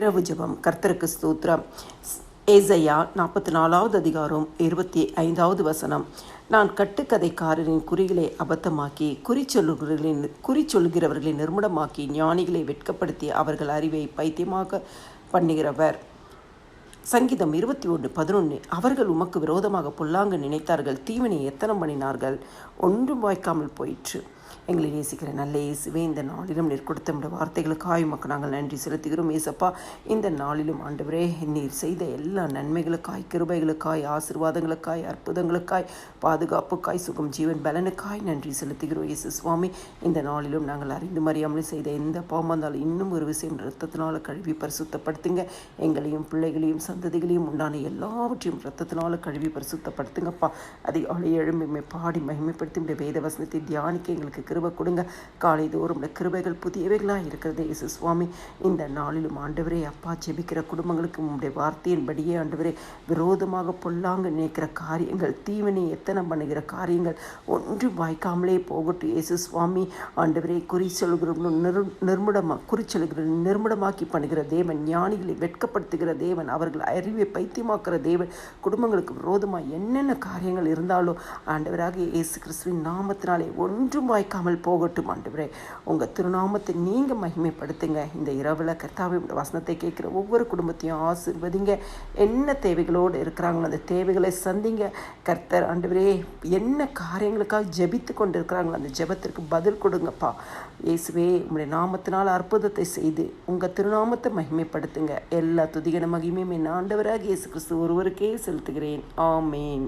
இரவு ஜபம் கர்த்தருக்கு ஸ்தோத்திரம். ஏசையா நாற்பத்தி நாலாவது அதிகாரம் இருபத்தி ஐந்தாவது வசனம். நான் கட்டுக்கதைக்காரரின் குறிகளை அபத்தமாக்கி குறி சொல்லுகிறவர்களின் குறி சொல்கிறவர்களை நிர்மூலமாக்கி ஞானிகளை வெட்கப்படுத்தி அவர்கள் அறிவை பைத்தியமாக பண்ணுகிறவர். சங்கீதம் இருபத்தி ஒன்று பதினொன்று. அவர்கள் உமக்கு விரோதமாக பொல்லாங்க நினைத்தார்கள் தீவினை எத்தனம் பண்ணினார்கள் ஒன்றும் வாய்க்காமல் போயிற்று. எங்களை நேசிக்கிற நல்ல இயேசுவே இந்த நாளிலும் நீர் கொடுத்த நம்முடைய வார்த்தைகளுக்காய் உமக்கு நாங்கள் நன்றி செலுத்துகிறோம். ஏசப்பா இந்த நாளிலும் ஆண்டவரே நீர் செய்த எல்லா நன்மைகளுக்காய் கிருபைகளுக்காய் ஆசீர்வாதங்களுக்காய் அற்புதங்களுக்காய் பாதுகாப்புக்காய் சுகம் ஜீவன் பலனுக்காய் நன்றி செலுத்துகிறோம். இயேசு சுவாமி இந்த நாளிலும் நாங்கள் அறிந்து மறியாமல் செய்த எந்த பாவம் இன்னும் ஒரு விஷயம் ரத்தத்தினால் கழுவி பரிசுத்தப்படுத்துங்க. எங்களையும் பிள்ளைகளையும் சந்ததிகளையும் உண்டான எல்லாவற்றையும் ரத்தத்தினால் கழுவி பரிசுத்தப்படுத்துங்கப்பா. அதிகாலை எழும்பி பாடி மகிமைப்படுத்தி வேத வசனத்தை தியானிக்க எங்களுக்கு கிருபை கொடுங்க. காலை தோறும் கிருபைகள் புதியவைகளாக இருக்கிறது. இயேசு சுவாமி இந்த நாளிலும் ஆண்டவரே அப்பா ஜெபிக்கிற குடும்பங்களுக்கு உங்களுடைய வார்த்தையின்படியே ஆண்டவரே விரோதமாக பொல்லாங்க நினைக்கிற காரியங்கள் தீவினை எத்தனை பண்ணுகிற காரியங்கள் ஒன்றும் வாய்க்காமலே போகட்டும். இயேசு சுவாமி ஆண்டவரே குறி சொல்கிறவங்களும் நிர் நிர்முடமாக குறி சொல்கிற நிர்முடமாக்கி பண்ணுகிற தேவன் ஞானிகளை வெட்கப்படுத்துகிற தேவன் அவர்கள் அறிவை பைத்தியமாக்குற தேவன் குடும்பங்களுக்கு விரோதமாக என்னென்ன காரியங்கள் இருந்தாலும் ஆண்டவராக இயேசு கிறிஸ்துவின் நாமத்தினாலே ஒன்றும் மறைக்காமல் போகட்டும் ஆண்டவரே. உங்கள் திருநாமத்தை நீங்கள் மகிமைப்படுத்துங்க. இந்த இரவில் கர்த்தாவை வசனத்தை கேட்குற ஒவ்வொரு குடும்பத்தையும் ஆசிர்வதிங்க. என்ன தேவைகளோடு இருக்கிறாங்களோ அந்த தேவைகளை சந்திங்க. கர்த்தர் ஆண்டவரே என்ன காரியங்களுக்காக ஜெபித்து கொண்டு இருக்கிறாங்களோ அந்த ஜெபத்திற்கு பதில் கொடுங்கப்பா. இயேசுவே உங்களுடைய நாமத்தினால் அற்புதத்தை செய்து உங்கள் திருநாமத்தை மகிமைப்படுத்துங்க. எல்லா துதிகன மகிமையும் என் ஆண்டவராக இயேசு கிறிஸ்து ஒருவருக்கே செலுத்துகிறேன். ஆமேன்.